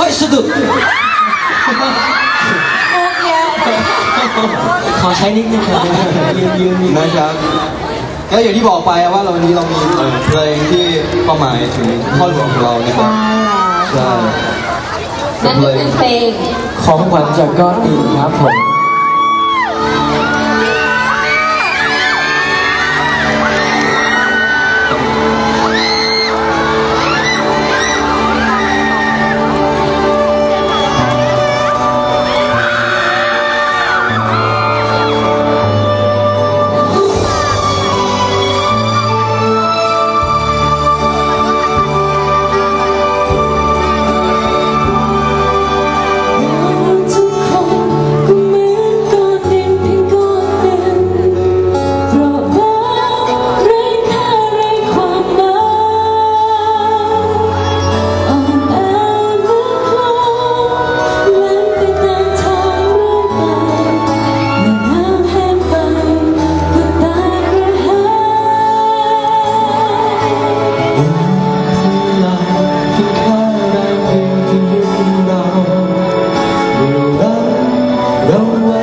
อ้ยสะดุดขอใช้นิดนึงครับยืนยืนยืนนะครับก็อย่างที่บอกไปว่าเราวันนี้เรามีเอ่อเพลงที่ความหมายถึงพ่อหลวงของเรานะครับใช่นั่นก็คือเพลงของขวัญจากก้อนอินครับผม เร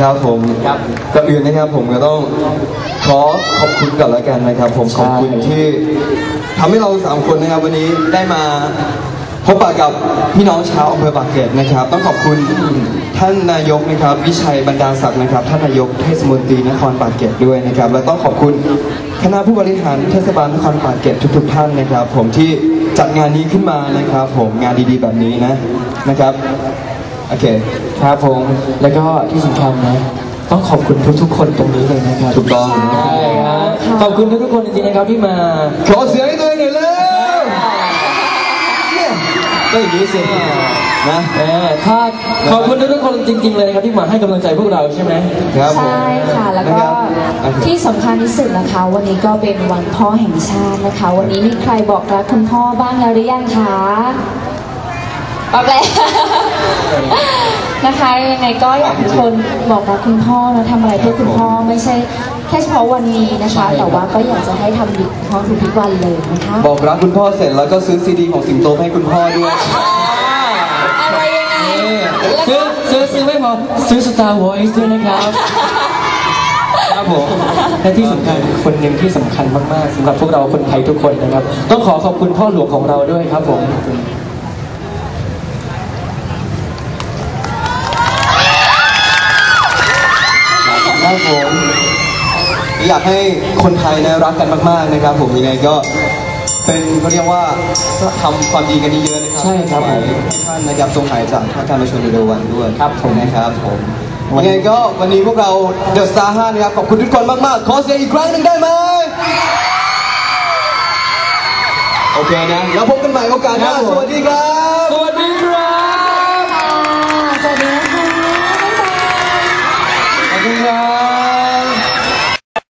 ครับผมครับก่อนอื่นนะครับผมก็ต้องขอขอบคุณก่อนแล้วกันนะครับผมขอบคุณที่ทำให้เราสามคนนะครับวันนี้ได้มาพบปะกับพี่น้องชาวอำเภอปากเกร็ดนะครับ ต้องขอบคุณท่านนายกนะครับ วิชัยบรรดาศักดิ์นะครับ ท่านนายกเทศมนตรีนครปากเกร็ดด้วยนะครับ และต้องขอบคุณคณะผู้บริหารเทศบาลนครปากเกร็ดทุก ๆ ท่านนะครับ ผมที่จัดงานนี้ขึ้นมานะครับ ผมงานดีๆแบบนี้นะนะครับ โอเค ครับผม แล้วก็ที่สำคัญนะ ต้องขอบคุณทุกๆคนตรงนี้เลยนะครับถูกต้องใช่ครับขอบคุณทุกๆคนจริงๆนะครับที่มาขอเสียงให้ตัวเองหน่อยเร็วเนี่ยก็อย่างนี้สินะเออถ้าขอบคุณทุกๆคนจริง ๆ เลยนะครับที่มาให้กำลังใจพวกเราใช่ไหมครับผม ใช่ค่ะ แล้วก็นะครับโอเคที่สำคัญที่สุดนะคะ วันนี้ก็เป็นวันพ่อแห่งชาตินะคะ วันนี้มีใครบอกรักคุณพ่อบ้างแล้วหรือยังคะ บอกแล้วนะคะ ยังไงก็อยากให้ทุกคนบอกรักคุณพ่อนะทำอะไรเพื่อคุณพ่อไม่ใช่แค่เฉพาะวันนี้นะคะ แต่ว่าก็อยากจะให้ทำดีกับพ่อทุกๆวันเลยนะคะ บอกรักคุณพ่อเสร็จแล้วก็ซื้อซีดีของสิงโตให้คุณพ่อด้วยอะไรยังไงแล้วซื้ก็อซื้อซื้อไม่พอซื้อ Star Voice ด้วยนะครับ ครับผมและที่สำคัญคนหนึ่งที่สำคัญมากๆสำหรับพวกเราคนไทยทุกคนนะครับ ต้องขอขอบคุณพ่อหลวงของเราด้วยครับผม ครับผม อยากให้คนไทยนะรักกันมาก ๆนะครับ ผมยังไงก็เป็นเขาเรียกว่าทำความดีกันเยอะๆนะครับใช่ครับขอให้ท่านนะครับทรงหายจากพระการประชนในเร็ววันด้วยครับผมนะครับผมยังไงก็วันนี้พวกเราเดอะสตาร์ห้านะครับขอบคุณทุกคนมากๆ ขอเสียงอีกครั้งหนึ่งได้ไหมโอเคนะแล้วพบกันใหม่โอกาสหน้าครับผมสวัสดีครับ